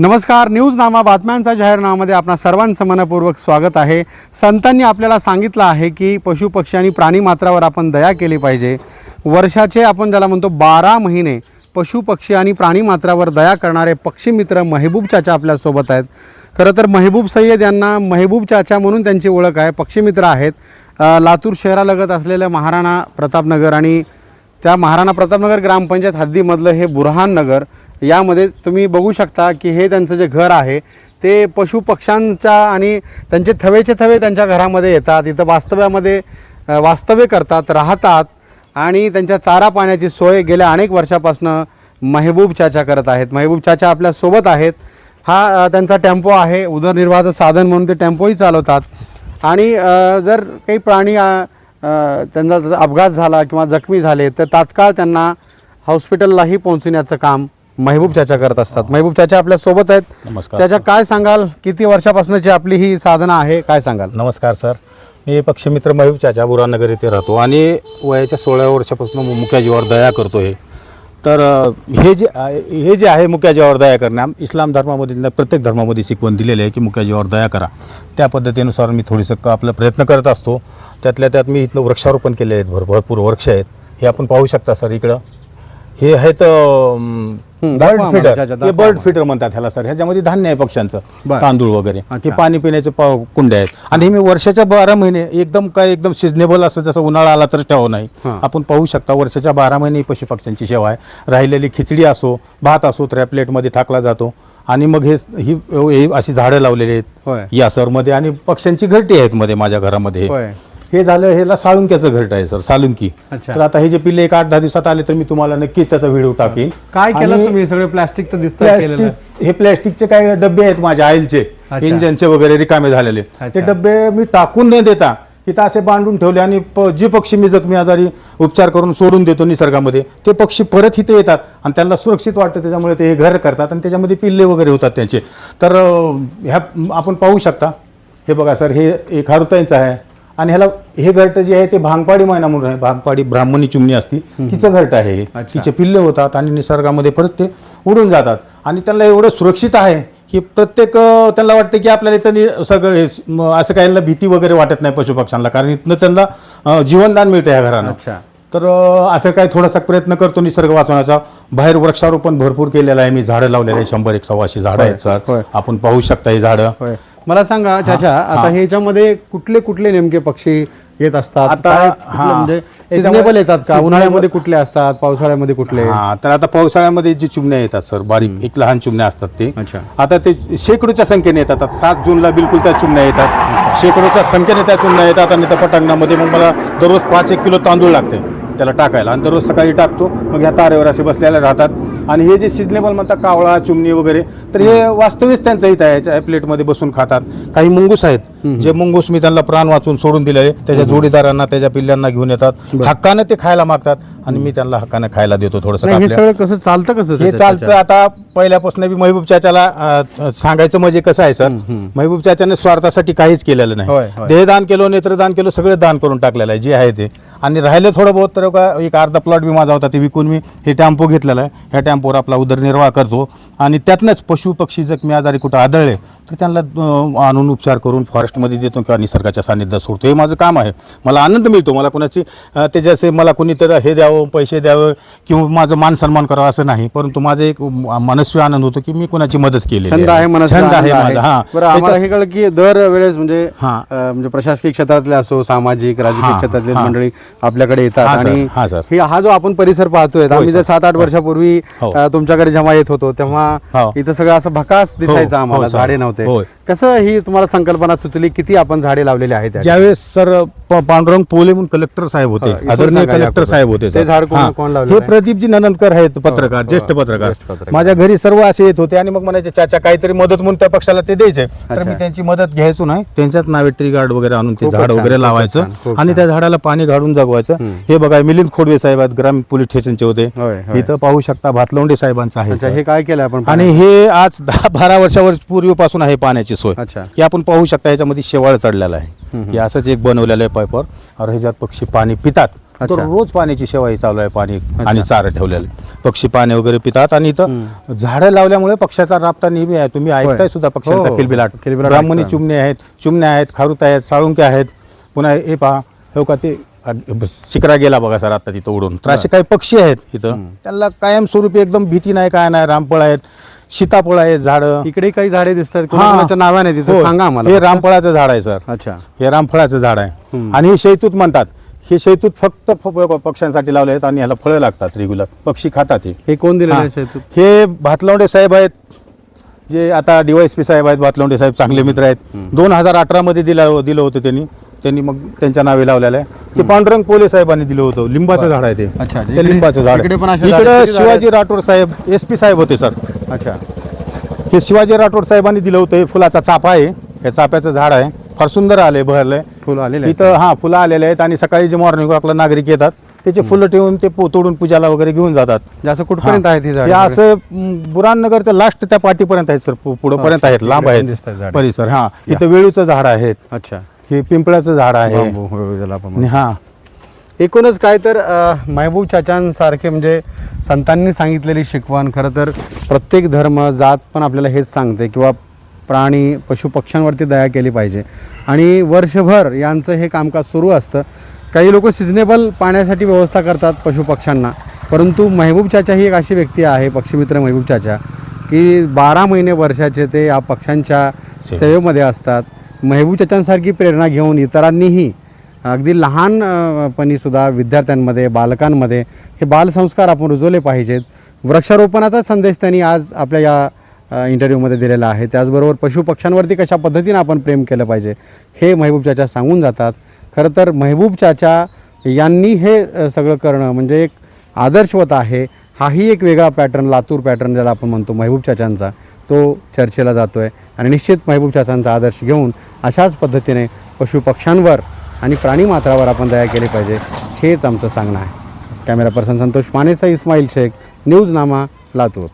नमस्कार न्यूज नामा बातम्यांचा जाहीरनामामध्ये आपणा सर्वांचं मनपूर्वक स्वागत आहे. संतांनी आपल्याला सांगितलं आहे की पशुपक्षी आणि प्राणी मात्रावर आपण दया केली पाहिजे. वर्षाचे आपण ज्याला म्हणतो बारा महिने पशुपक्षी आणि प्राणीमात्रावर दया करणारे पक्षीमित्र महबूब चाचा आपल्यासोबत आहेत. खरं तर महबूब सय्यद यांना महबूब चाचा म्हणून त्यांची ओळख आहे पक्षीमित्र आहेत. लातूर शहरालगत असलेलं महाराणा प्रतापनगर आणि त्या महाराणा प्रतापनगर ग्रामपंचायत हद्दीमधलं हे बुरहान नगर यामध्ये तुम्ही बघू शकता की हे त्यांचं जे घर आहे ते पशु पक्ष्यांचा आणि त्यांचे थवेचे थवे त्यांच्या घरामध्ये येतात. इथं वास्तव्यामध्ये वास्तव्य करतात राहतात आणि त्यांच्या चारा पाण्याची सोय गेल्या अनेक वर्षापासून महबूब चाचा करत आहेत. महबूब चाचा आपल्यासोबत आहेत. हा त्यांचा टेम्पो आहे. उदरनिर्वाहाचं साधन म्हणून ते टेम्पोही चालवतात. आणि जर काही प्राणी त्यांचा अपघात झाला किंवा जखमी झाले तर तात्काळ त्यांना हॉस्पिटललाही पोहोचण्याचं काम महबूब चाचा करत असतात. महबूब चाचा आपल्यासोबत आहेत. नमस्कार. चाचा काय सांगाल? किती वर्षापासूनची आपली ही साधना आहे? काय सांगाल? नमस्कार सर. मी पक्षमित्र महबूब चाचा बुरानगर येथे राहतो आणि वयाच्या सोळा वर्षापासून मु- मुक्या जीवावर दया करतो हे. तर हे जे हे जे आहे मुक्या जीवावर दया करणे इस्लाम धर्मामध्ये प्रत्येक धर्मामध्ये शिकवण दिलेली आहे की मुक्या जीवावर दया करा. त्या पद्धतीनुसार मी थोडीसं आपला प्रयत्न करत असतो. त्यातल्या त्यात मी इथनं वृक्षारोपण केले आहेत. भर भरपूर वृक्ष आहेत. हे आपण पाहू शकता सर इकडं. हे आहेत बर्ड दाखवा आम्हाला, फिडर चाचा, हे दाखवा बर्ड फिडर म्हणतात ह्याला सर ह्याच्यामध्ये धान्य आहे पक्ष्यांचं. बरं. तांदूळ वगैरे. अच्छा. हे पाणी पिण्याचे पा कुंड्या आहेत. आणि हे मी वर्षाच्या बारा महिने एकदम काय एकदम सिजनेबल असं जसं उन्हाळा आला तर ठेव नाही हां. आपण पाहू शकता वर्षाच्या बारा महिने ही पशुपक्ष्यांची सेवा आहे. राहिलेली खिचडी असो भात असो तर या प्लेटमध्ये टाकला जातो. आणि मग हे ही हे अशी झाडं लावलेली होय. आहेत या सरमध्ये आणि पक्ष्यांची घरटी आहेत मध्ये माझ्या घरामध्ये. होय. हे झालं ह्याला साळुंक्याचं घरट आहे सर सालुंकी अच्छा. तर आता हे जे पिल्ले एक आठ दहा दिवसात आले तर मी तुम्हाला नक्कीच त्याचा व्हिडिओ टाकीन. काय केलं आणि- तुम्ही? सगळे प्लास्टिक तर दिसत प्लॅस्टिक हे प्लॅस्टिकचे काही डबे आहेत माझ्या आईलचे अच्छा. इंजनचे वगैरे रिकामे झालेले. ते अच्छा. डबे मी टाकून न देता तिथं असे बांधून ठेवले आणि प- जे पक्षी मी जखमी आजारी उपचार करून सोडून देतो निसर्गामध्ये ते पक्षी परत इथे येतात आणि त्यांना सुरक्षित वाटतं. त्याच्यामुळे ते हे घर करतात आणि त्याच्यामध्ये पिल्ले वगैरे होतात त्यांचे. तर अं, ह्या आपण पाहू शकता. हे बघा सर हे एक हारुताईंचं आहे. आणि ह्याला हे घरटं जे आहे ते भांगपाडी महिना म्हणून आहे. भांगपाडी ब्राह्मणी चिमणी असती. तिचं घरटं आहे हे. तिचे पिल्ले होतात आणि निसर्गामध्ये परत ते उडून जातात. आणि त्यांना एवढं सुरक्षित आहे की प्रत्येक त्यांना वाटतं की आपल्याला इथं नि- सगळं हे असं काही भीती वगैरे वाटत नाही पशुपक्ष्यांना. कारण इथनं त्यांना जीवनदान मिळतं ह्या घरानं. तर असं काही थोडासा प्रयत्न करतो निसर्ग वाचवण्याचा. बाहेर वृक्षारोपण भरपूर केलेलं आहे. मी झाडं लावलेले आहे. शंभर एक सव्वाशे झाडं आहेत. सर. आपण पाहू शकता ही झाडं. होय. मला सांगा चाचा आता ह्याच्यामध्ये कुठले कुठले नेमके पक्षी येत असतात? आता- हा. म्हणजे सिजनेबल येतात का? उन्हाळ्यामध्ये कुठले असतात? पावसाळ्यामध्ये कुठले? हा तर आता पावसाळ्यामध्ये जी चिमण्या येतात सर बारीक एक लहान चिमण्या असतात ते. अच्छा. आता ते शेकडोच्या संख्येने येतात. आता सात जूनला बिलकुल त्या चिमण्या येतात. शेकडोच्या संख्येने त्या चिमण्या येतात आणि त्या पटांगणामध्ये मग मला दररोज पाच एक किलो तांदूळ लागते. त्याला टाकायला. आणि दररोज सकाळी टाकतो. मग ह्या तारेवर असे बसलेले राहतात. आणि हे जे सिजनेबल म्हणतात कावळा चिमणी वगैरे तर हे वास्तविक त्यांचं इथं आहे. याच्या प्लेटमध्ये बसून खातात. काही मुंगूस आहेत जे मुंगूस मी त्यांना प्राण वाचून सोडून दिलेले. त्याच्या जोडीदारांना त्याच्या पिल्ल्यांना घेऊन येतात. हक्कानं ते खायला मागतात. आणि मी त्यांना हक्कानं खायला देतो थोडंसं कसं चालतं कसं हे? चालतं. आता पहिल्यापासून बी महबूब चाचाला अं, सांगायचं म्हणजे कसं आहे सर? महबूब चाचाने स्वार्थासाठी काहीच केलेलं नाही. देहदान केलं नेत्रदान केलं सगळं दान करून टाकलेलं आहे. जे आहे ते. आणि राहिलं थोडं बहुत तर का एक अर्धा प्लॉट मी माझा होता ते विकून मी हे टॅम्पो घेतलेला आहे. ह्या टॅम्पोवर आपला उदरनिर्वाह करतो. आणि त्यातनंच पशु पक्षी जखमी आजारी कुठं आदळले तर त्यांना आणून उपचार करून फॉरेस्टमध्ये देतो किंवा निसर्गाच्या सानिध्यात सोडतो हे माझं काम आहे मला आनंद मिळतो मला कोणाची अं, त्याचे असे मला कोणीतरी हे द्यावं पैसे द्यावं किंवा माझं मान सन्मान करावं असं नाही परंतु माझं एक म- मनस्वी आनंद होतो की मी कोणाची मदत केली छंद आहे छंद आहे माझा हा हे कळलं की दर वेळेस म्हणजे हा. म्हणजे प्रशासकीय क्षेत्रातले असो सामाजिक राजकीय हा, क्षेत्रातले हा. मंडळी आपल्याकडे येतात हा. आणि हा, सर. हे हा जो आपण परिसर पाहतोय आम्ही जर. सात आठ वर्षापूर्वी हो. तुमच्याकडे जेव्हा येत होतो तेव्हा हो. इथं सगळं असं भकास दिसायचं हो, आम्हाला. झाडे नव्हते होय. कसं ही तुम्हाला संकल्पना सुचली किती आपण झाडे लावलेली आहेत ज्यावेळेस सर पांडुरंग पोले म्हणून कलेक्टर साहेब होते हा, इथून आदरणीय सांगा कलेक्टर. साहेब होते ते सर. झाड कोण- हा. कोण लावलेलं हे आहे? प्रदीपजी ननंदकर आहेत पत्रकार हो, ज्येष्ठ ज्येष्ठ पत्रकार पत्रकार. माझ्या घरी सर्व असे येत होते आणि मग म्हणायचे चाचा काहीतरी मदत म्हणून त्या पक्षाला ते द्यायचे तर अच्छा. मी त्यांची मदत घ्यायचो नाही त्यांच्याच नावे ट्री गार्ड वगैरे आणून ते खूपच झाड छान, वगैरे खूपच लावायचं छान, खूप आणि. त्या झाडाला पाणी घालून जगवायचं हे बघा मिलिंद खोडवे साहेब आहेत ग्रामीण पोलीस स्टेशनचे होते होय, होय. इथं पाहू शकता भातलवंडे साहेबांचं आहे अच्छा सर. हे काय केलं आपण आणि हे आज दहा बारा वर्षावर पूर्वीपासून आहे पाण्याची सोय अच्छा. हे आपण पाहू शकता याच्यामध्ये शेवाळ चढलेला आहे हे असंच एक बनवलेलं आहे पाईपवर और ह्याच्यात पक्षी पाणी पितात. तर रोज पाण्याची सेवा ही चालू आहे पाणी आणि चारा ठेवलेलं. पक्षी पाणी वगैरे पितात आणि इथं झाडं लावल्यामुळे पक्षाचा राबता नेहमी आहे. तुम्ही ऐकताय सुद्धा हो, पक्ष्यांचा हो. किलबिलाट. किलबिलाट ब्राह्मणी. चिमणे आहेत चिमण्या आहेत खारुत आहेत साळुंके आहेत. पुन्हा हे पहा हो का ते शिकरा गेला बघा सर आता तिथं उडून. तर असे काही पक्षी आहेत इथं. त्यांना कायमस्वरूपी एकदम भीती नाही काय नाही रामफळ आहेत. सीताफळ आहेत झाडं. इकडे काही झाडे दिसतात हा. कोणाच्या नावाने तिथे हो, सांगा आम्हाला. हे रामफळाचं झाड आहे सर. अच्छा. हे रामफळाचं झाड आहे. हम्म. आणि हे शैतूत म्हणतात. हे शैतूत फक्त फ- प- पक्ष्यांसाठी लावले आहेत आणि ह्याला फळं लागतात रेग्युलर पक्षी खातात हे. हे कोण दिलेलं हा. आहे शेतू हे भातलवडे साहेब आहेत. जे आता डीवायसपी साहेब आहेत भातलवडे साहेब चांगले मित्र आहेत. दोन हजार अठरा मध्ये दिलं दिलं होतं त्यांनी. त्यांनी मग त्यांच्या नावे लावलेलं आहे. ते पांडुरंग पोले साहेबांनी दिलं होतं. लिंबाचं झाड आहे ते. अच्छा, ते लिंबाचं झाड इकडे पण झाडं शिवाजी राठोड साहेब एस पी साहेब होते सर. अच्छा. हे शिवाजी राठोड साहेबांनी दिलं होतं. हे फुलाचा चाफा आहे. हे चाफ्याचं झाड आहे. फार सुंदर आले बहरलंय फुलं आलेले आहेत. इथं हा फुलं आलेले आहेत आणि सकाळी जे मॉर्निंग वॉकला नागरिक येतात त्याचे फुलं ठेवून ते पो- तोडून पूजाला वगैरे घेऊन जातात. जे असं कुठपर्यंत आहेत ही हे असं म, बुराननगर ते लास्ट त्या पाठीपर्यंत आहेत सर. पुढे पर्यंत आहेत. लांब इकडे पण दिसतात आहेत झाडे. परिसर हा. इथं वेळूचं झाड आहेत अच्छा. हे पिंपळाचं झाड आहे. बांबू, हो, आपण हा. एकूणच काय तर अ, महबूब चाचांसारखे म्हणजे संतांनी सांगितलेली शिकवण खरं तर प्रत्येक धर्म जात पण आपल्याला हेच सांगते किंवा प्राणी पशुपक्ष्यांवरती दया केली पाहिजे. आणि वर्षभर यांचं हे कामकाज सुरू असतं. काही लोक सिजनेबल पाण्यासाठी व्यवस्था करतात पशुपक्ष्यांना परंतु महबूब चाचा ही एक अशी व्यक्ती आहे पक्षीमित्र महबूब चाचा की बारा महिने वर्षाचे ते या पक्ष्यांच्या सेवेमध्ये असतात. महबूब चाचांसारखी प्रेरणा घेऊन इतरांनीही अगदी लहानपणीसुद्धा विद्यार्थ्यांमध्ये बालकांमध्ये हे बालसंस्कार आपण रुजवले पाहिजेत. वृक्षारोपणाचा संदेश त्यांनी आज आपल्या या इंटरव्ह्यूमध्ये दिलेला आहे. त्याचबरोबर पशुपक्ष्यांवरती कशा पद्धतीनं आपण प्रेम केलं पाहिजे हे महबूब चाचा सांगून जातात. खरं तर महबूब चाचा यांनी हे सगळं करणं म्हणजे एक आदर्शवत आहे. हाही एक वेगळा पॅटर्न लातूर पॅटर्न ज्याला आपण म्हणतो महबूब चाचांचा. तो चर्चेला जातो आहे आणि निश्चित महबूब चाचांचा आदर्श घेऊन अशाच पद्धतीने पशुपक्ष्यांवर आणि प्राणीमात्रावर आपण दया केली पाहिजे हेच आमचं सांगणं आहे. कॅमेरा पर्सन संतोष मानेचा इस्माईल शेख न्यूज नामा लातूर.